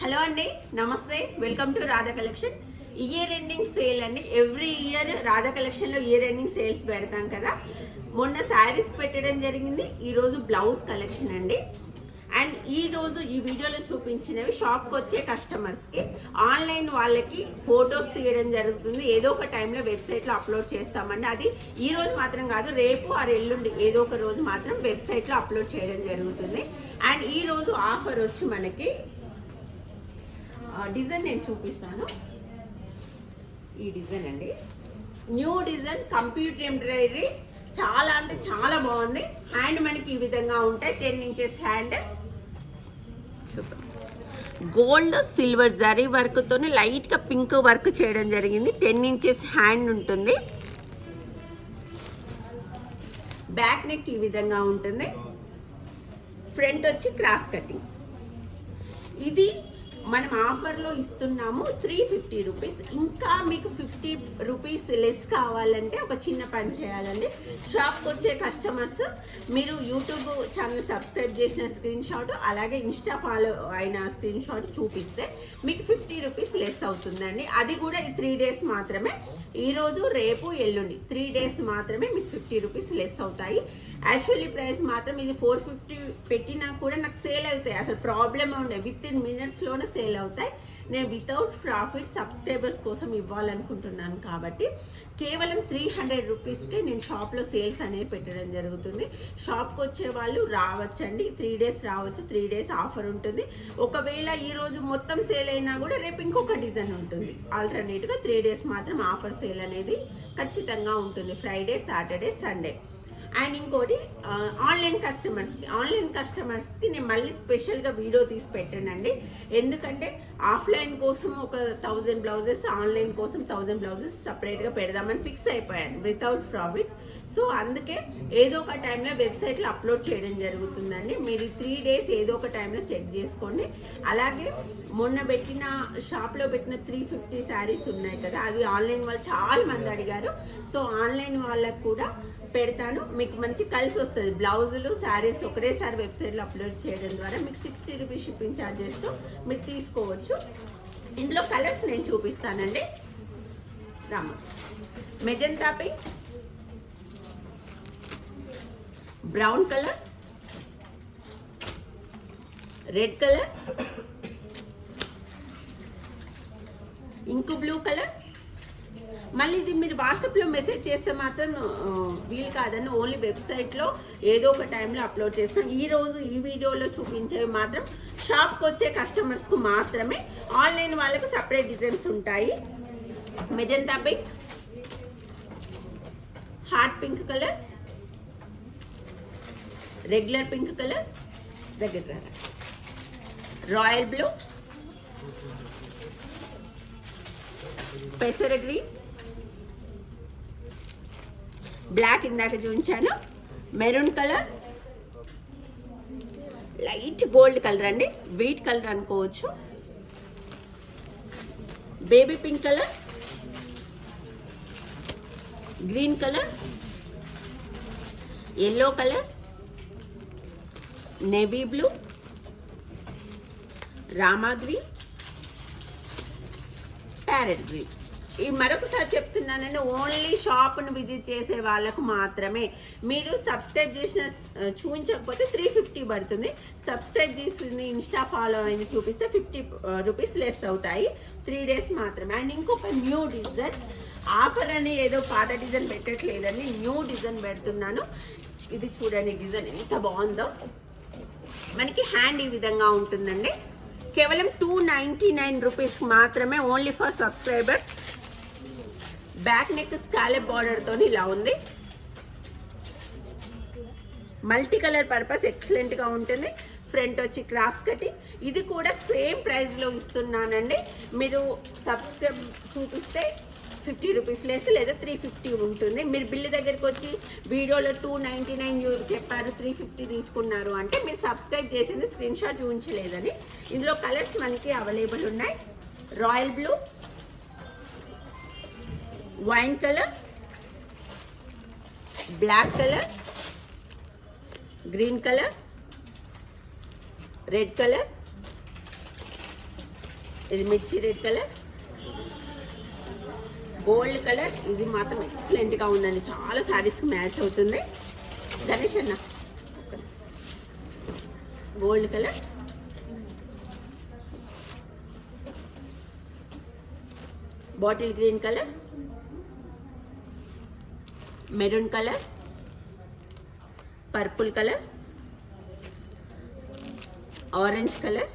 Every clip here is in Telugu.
హలో అండి నమస్తే. Welcome to Radha collection year ending sale అండి. ఎవ్రీ ఇయర్ రాధా కలెక్షన్లో ఇయర్ ఎండింగ్ సేల్స్ పెడతాం కదా. మొన్న శారీస్ పెట్టడం జరిగింది. ఈరోజు బ్లౌజ్ కలెక్షన్ అండి. అండ్ ఈ రోజు ఈ వీడియోలో చూపించినవి షాప్కి వచ్చే కస్టమర్స్కి ఆన్లైన్ వాళ్ళకి ఫొటోస్ తీయడం జరుగుతుంది. ఏదో ఒక టైంలో వెబ్సైట్లో అప్లోడ్ చేస్తామండి. అది ఈ రోజు మాత్రం కాదు రేపు ఆరు ఎల్లుండి ఏదో ఒక రోజు మాత్రం వెబ్సైట్లో అప్లోడ్ చేయడం జరుగుతుంది. అండ్ ఈ రోజు ఆఫర్ వచ్చి మనకి డిజైన్ నేను చూపిస్తాను. ఈ డిజైన్ అండి. New design computer embroidery. చాలా అంటే చాలా బాగుంది. హ్యాండ్ మనకి ఈ విధంగా ఉంటాయి. Ten inches hand gold silver zari వర్క్తో లైట్గా పింక్ వర్క్ చేయడం జరిగింది. టెన్ ఇంచెస్ హ్యాండ్ ఉంటుంది. బ్యాక్ నెక్ ఈ విధంగా ఉంటుంది. ఫ్రంట్ వచ్చి క్రాస్ కటింగ్ ఇది మనం ఆఫర్లో ఇస్తున్నాము త్రీ ఫిఫ్టీ రూపీస్. ఇంకా మీకు ఫిఫ్టీ రూపీస్ లెస్ కావాలంటే ఒక చిన్న పని చేయాలండి. షాప్కి వచ్చే కస్టమర్స్ మీరు యూట్యూబ్ ఛానల్ సబ్స్క్రైబ్ చేసిన స్క్రీన్ షాట్ అలాగే ఇన్స్టా ఫాలో అయిన స్క్రీన్ షాట్ చూపిస్తే మీకు ఫిఫ్టీ రూపీస్ లెస్ అవుతుందండి. అది కూడా ఈ త్రీ డేస్ మాత్రమే. ఈరోజు రేపు ఎల్లుండి త్రీ డేస్ మాత్రమే మీకు ఫిఫ్టీ రూపీస్ లెస్ అవుతాయి. యాక్చువల్లీ ప్రైస్ మాత్రం ఇది ఫోర్ ఫిఫ్టీ పెట్టినా కూడా నాకు సేల్ అవుతాయి. అసలు ప్రాబ్లమ్ ఉండే విత్ ఇన్ మినిట్స్లోనే సేల్ అవుతాయి. నేను వితౌట్ ప్రాఫిట్ సబ్స్క్రైబర్స్ కోసం ఇవ్వాలనుకుంటున్నాను కాబట్టి కేవలం త్రీ హండ్రెడ్ రూపీస్కే నేను షాప్లో సేల్స్ అనేవి పెట్టడం జరుగుతుంది. షాప్కి వచ్చే వాళ్ళు రావచ్చండి. త్రీ డేస్ రావచ్చు. త్రీ డేస్ ఆఫర్ ఉంటుంది. ఒకవేళ ఈరోజు మొత్తం సేల్ అయినా కూడా రేపు ఇంకొక డిజైన్ ఉంటుంది. ఆల్టర్నేట్గా త్రీ డేస్ మాత్రం ఆఫర్ సేల్ అనేది ఖచ్చితంగా ఉంటుంది. ఫ్రైడే సాటర్డే సండే అండ్ ఇంకోటి ఆన్లైన్ కస్టమర్స్కి ఆన్లైన్ కస్టమర్స్కి నేను మళ్ళీ స్పెషల్గా వీడియో తీసి పెట్టానండి. ఎందుకంటే ఆఫ్లైన్ కోసం ఒక థౌజండ్ బ్లౌజెస్ ఆన్లైన్ కోసం థౌజండ్ బ్లౌజెస్ సపరేట్గా పెడదామని ఫిక్స్ అయిపోయాను వితౌట్ ప్రాఫిట్. సో అందుకే ఏదో ఒక టైంలో వెబ్సైట్లో అప్లోడ్ చేయడం జరుగుతుందండి. మీరు త్రీ డేస్ ఏదో ఒక టైంలో చెక్ చేసుకోండి. అలాగే మొన్న పెట్టిన షాప్లో పెట్టిన త్రీ ఫిఫ్టీ శారీస్ ఉన్నాయి కదా అవి ఆన్లైన్ వాళ్ళు చాలా మంది అడిగారు. సో ఆన్లైన్ వాళ్ళకు కూడా పెడతాను. మీకు మంచి కలిసి వస్తుంది. బ్లౌజులు శారీస్ ఒకటేసారి వెబ్సైట్లో అప్లోడ్ చేయడం ద్వారా మీకు సిక్స్టీ రూపీస్ షిప్పింగ్ ఛార్జెస్తో మీరు తీసుకోవచ్చు. ఇందులో కలర్స్ నేను చూపిస్తానండి. Rama magenta pink brown colour red colour ink blue colour మళ్ళీ ఇది మీరు వాట్సాప్లో మెసేజ్ చేస్తే మాత్రం వీలు కాదని ఓన్లీ వెబ్సైట్లో ఏదో ఒక టైంలో అప్లోడ్ చేస్తాం ఈరోజు ఈ వీడియోలో చూపించేవి మాత్రం షాప్కి వచ్చే కస్టమర్స్కు మాత్రమే. ఆన్లైన్ వాళ్ళకు సపరేట్ డిజైన్స్ ఉంటాయి. Magenta pink heart pink colour regular pink colour దగ్గర. రాయల్ బ్లూ పెసర గ్రీన్. బ్లాక్ ఇందాక చూపించాను. Maroon colour light gold colour అండి. వీట్ కలర్ అనుకోవచ్చు. Baby pink colour green colour yellow colour navy blue Rama green parrot green ఈ మరొకసారి చెప్తున్నానండి ఓన్లీ షాప్ను విజిట్ చేసే వాళ్ళకు మాత్రమే. మీరు సబ్స్క్రైబ్ చేసిన చూపించకపోతే త్రీ ఫిఫ్టీ పడుతుంది. సబ్స్క్రైబ్ చేసింది ఇన్స్టా ఫాలో అయింది చూపిస్తే ఫిఫ్టీ రూపీస్ లెస్ అవుతాయి. త్రీ డేస్ మాత్రమే. అండ్ ఇంకొక న్యూ డిజైన్ ఆఫర్ అని ఏదో పాత డిజైన్ పెట్టట్లేదని న్యూ డిజైన్ పెడుతున్నాను. ఇది చూడండి డిజైన్ ఎంత బాగుందో. మనకి హ్యాండ్ ఈ విధంగా ఉంటుందండి. కేవలం టూ నైంటీ నైన్ రూపీస్ మాత్రమే only for subscribers back neck scallop బార్డర్తో ఇలా ఉంది. మల్టీ కలర్ పర్పస్ ఎక్సలెంట్గా ఉంటుంది. ఫ్రంట్ వచ్చి క్రాస్ కటింగ్ ఇది కూడా సేమ్ ప్రైస్లో ఇస్తున్నానండి. మీరు సబ్స్క్రైబ్ చూపిస్తే ఫిఫ్టీ రూపీస్ లెస్ లేదా త్రీ ఫిఫ్టీ ఉంటుంది. మీరు బిల్లు దగ్గరికి వచ్చి వీడియోలో టూ నైంటీ నైన్ చెప్పారు త్రీ ఫిఫ్టీ తీసుకున్నారు అంటే మీరు సబ్స్క్రైబ్ చేసింది స్క్రీన్ షాట్ చూపించలేదని. ఇందులో కలర్స్ మనకి అవైలబుల్ ఉన్నాయి. Royal blue wine colour black colour green colour red colour ఇది మిర్చి రెడ్ కలర్ గోల్డ్ కలర్. ఇది మాత్రం ఎక్సలెంట్గా ఉందండి. చాలా శారీస్కి మ్యాచ్ అవుతుంది. గణేష్ అన్న gold colour. Bottle green colour. Maroon colour. Purple colour. Orange colour.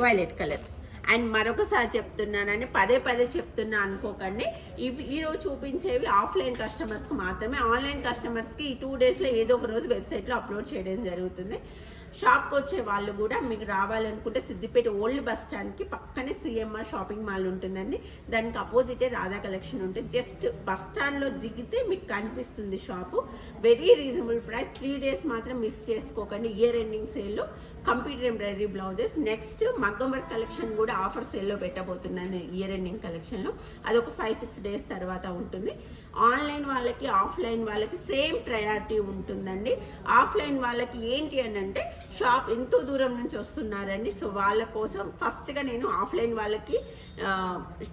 Violet colour. And మరొకసారి చెప్తున్నానని పదే పదే చెప్తున్నా అనుకోకండి. ఇవి ఈరోజు చూపించేవి ఆఫ్లైన్ కస్టమర్స్కి మాత్రమే. ఆన్లైన్ కస్టమర్స్కి ఈ టూ డేస్లో ఏదో ఒక రోజు వెబ్సైట్లో అప్లోడ్ చేయడం జరుగుతుంది. షాప్కి వచ్చే వాళ్ళు కూడా మీకు రావాలనుకుంటే సిద్దిపేట ఓల్డ్ బస్ స్టాండ్కి పక్కనే సిఎంఆర్ షాపింగ్ మాల్ ఉంటుందండి. దానికి అపోజిటే రాధా కలెక్షన్ ఉంటుంది. జస్ట్ బస్ స్టాండ్లో దిగితే మీకు కనిపిస్తుంది shop. Very reasonable price. Three days మాత్రం మిస్ చేసుకోకండి. ఇయర్ ఎండింగ్ సేల్లో కంప్యూటర్ ఎంబ్రాయిడరీ బ్లౌజెస్. నెక్స్ట్ మగ్గం వర్క్ కలెక్షన్ కూడా ఆఫర్ సేల్లో పెట్టబోతున్నాను ఇయర్ ఎండింగ్ కలెక్షన్లో. అది ఒక ఫైవ్ సిక్స్ డేస్ తర్వాత ఉంటుంది. ఆన్లైన్ వాళ్ళకి ఆఫ్లైన్ వాళ్ళకి సేమ్ ప్రయారిటీ ఉంటుందండి. ఆఫ్లైన్ వాళ్ళకి ఏంటి అని అంటే షాప్ ఎంతో దూరం నుంచి వస్తున్నారండి. సో వాళ్ళ కోసం ఫస్ట్గా నేను ఆఫ్లైన్ వాళ్ళకి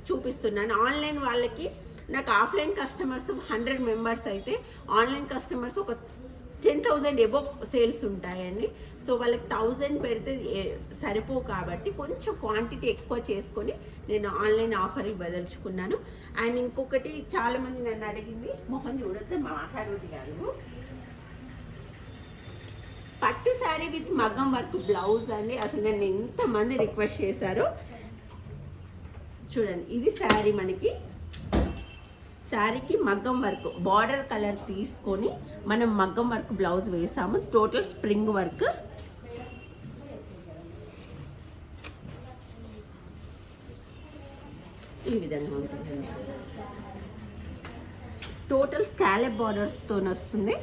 చూపిస్తున్నాను. ఆన్లైన్ వాళ్ళకి నాకు ఆఫ్లైన్ కస్టమర్స్ హండ్రెడ్ మెంబర్స్ అయితే ఆన్లైన్ కస్టమర్స్ ఒక టెన్ థౌజండ్ ఎబో సేల్స్ ఉంటాయండి. సో వాళ్ళకి థౌజండ్ పెడితే సరిపో కాబట్టి కొంచెం క్వాంటిటీ ఎక్కువ చేసుకొని నేను ఆన్లైన్ ఆఫర్కి బదలుచుకున్నాను. అండ్ ఇంకొకటి చాలామంది నన్ను అడిగింది మొహం చూడద్దు మాట్లాడేది కాదు పట్టు శారీ విత్ మగ్గం వర్క్ బ్లౌజ్ అండి. అసలు నన్ను ఎంతమంది రిక్వెస్ట్ చేశారో. చూడండి ఇది శారీ మనకి. శారీకి మగ్గం వర్క్ బార్డర్ కలర్ తీసుకొని మనం మగ్గం వర్క్ బ్లౌజ్ వేసాము. Total spring work. ఈ విధంగా ఉంటుందండి టోటల్ స్కాలెప్ బార్డర్స్తో వస్తుంది.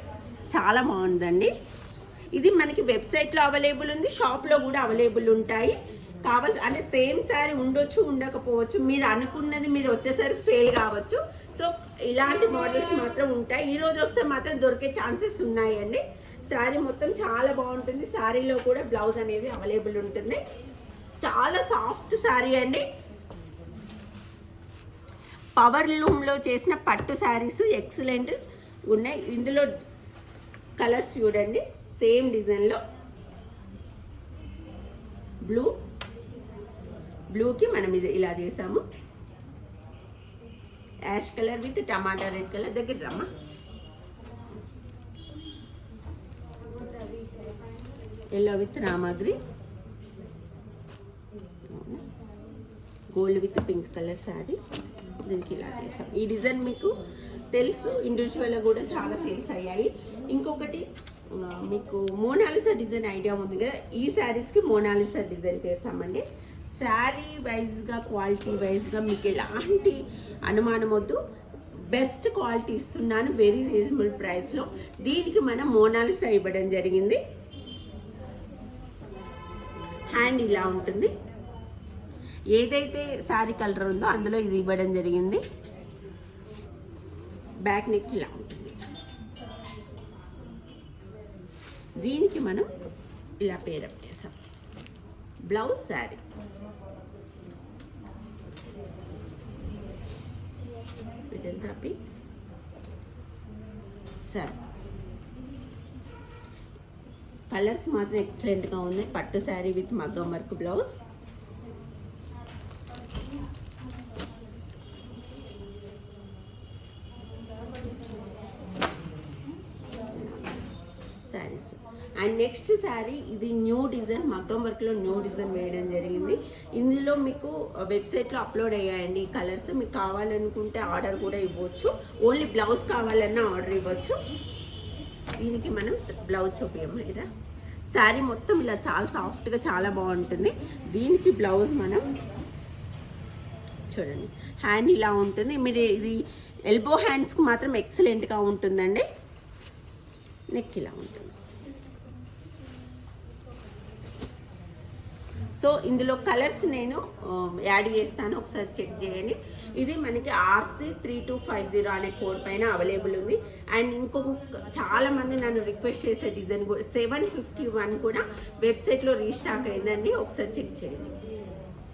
చాలా బాగుందండి. ఇది మనకి వెబ్సైట్లో అవైలబుల్ ఉంది షాప్లో కూడా అవైలబుల్ ఉంటాయి. కావాల్సి అంటే సేమ్ శారీ ఉండొచ్చు ఉండకపోవచ్చు మీరు అనుకున్నది మీరు వచ్చేసరికి సేల్ కావచ్చు. సో ఇలాంటి మోడల్స్ మాత్రం ఉంటాయి. ఈ రోజు వస్తే మాత్రం దొరికే ఛాన్సెస్ ఉన్నాయండి. శారీ మొత్తం చాలా బాగుంటుంది. శారీలో కూడా బ్లౌజ్ అనేది అవైలబుల్ ఉంటుంది. చాలా సాఫ్ట్ శారీ అండి. పవర్ లూమ్లో చేసిన పట్టు శారీస్ ఎక్సలెంట్ ఉన్నాయి. ఇందులో కలర్స్ చూడండి. సేమ్ డిజైన్లో. బ్లూ. బ్లూకి మనం ఇది ఇలా చేసాము. Ash colour with tomato red colour దగ్గర రమ్మా. Yellow with రామాగ్రి. Gold with pink colour sari. దీనికి ఇలా చేసాం. ఈ డిజైన్ మీకు తెలుసు. ఇండివిజువల్గా కూడా చాలా సేల్స్ అయ్యాయి. ఇంకొకటి మీకు మోనాలిసా డిజైన్ ఐడియా ఉంది కదా ఈ శారీస్కి మోనాలిసా డిజైన్ చేస్తామండి. శారీ వైజ్గా క్వాలిటీ వైజ్గా మీకు ఎలాంటి అనుమానం వద్దు. బెస్ట్ క్వాలిటీ ఇస్తున్నాను వెరీ రీజనబుల్ ప్రైస్లో దీనికి మనం మోనాలిసా ఇవ్వడం జరిగింది. హ్యాండ్ ఇలా ఉంటుంది. ఏదైతే శారీ కలర్ ఉందో అందులో ఇది ఇవ్వడం జరిగింది. బ్యాక్ నెక్ ఇలా ఉంటుంది. దీనికి మనం ఇలా పేరప్ చేసాం. బ్లౌజ్ శారీ ఇదంతా పింక్ శారీ కలర్స్ మాత్రం ఎక్సలెంట్గా ఉన్నాయి. పట్టు శారీ విత్ మగ్గం work blouse sarees and next saree ఇది న్యూ డిజైన్ మగ్గం వర్క్లో న్యూ డిజైన్ వేయడం జరిగింది. ఇందులో మీకు uh, వెబ్సైట్లో అప్లోడ్ అయ్యాయండి ఈ కలర్స్ మీకు కావాలనుకుంటే ఆర్డర్ కూడా ఇవ్వచ్చు. ఓన్లీ బ్లౌజ్ కావాలన్నా ఆర్డర్ ఇవ్వచ్చు. దీనికి మనం బ్లౌజ్ చూపించమరా శారీ మొత్తం ఇలా చాలా సాఫ్ట్గా చాలా బాగుంటుంది. దీనికి బ్లౌజ్ మనం చూడండి. హ్యాండ్ ఇలా ఉంటుంది. మీరు ఇది ఎల్బో హ్యాండ్స్కి మాత్రం ఎక్సలెంట్గా ఉంటుందండి. నెక్ ఇలా ఉంటుంది. సో ఇందులో కలర్స్ నేను యాడ్ చేస్తాను. ఒకసారి చెక్ చేయండి. ఇది మనకి R C three two five zero అనే కోడ్ పైన అవైలబుల్ ఉంది. అండ్ ఇంకొక చాలామంది నన్ను రిక్వెస్ట్ చేసే డిజైన్ కూడా సెవెన్ ఫిఫ్టీ వన్ కూడా వెబ్సైట్లో రీస్టాక్ అయిందండి. ఒకసారి చెక్ చేయండి.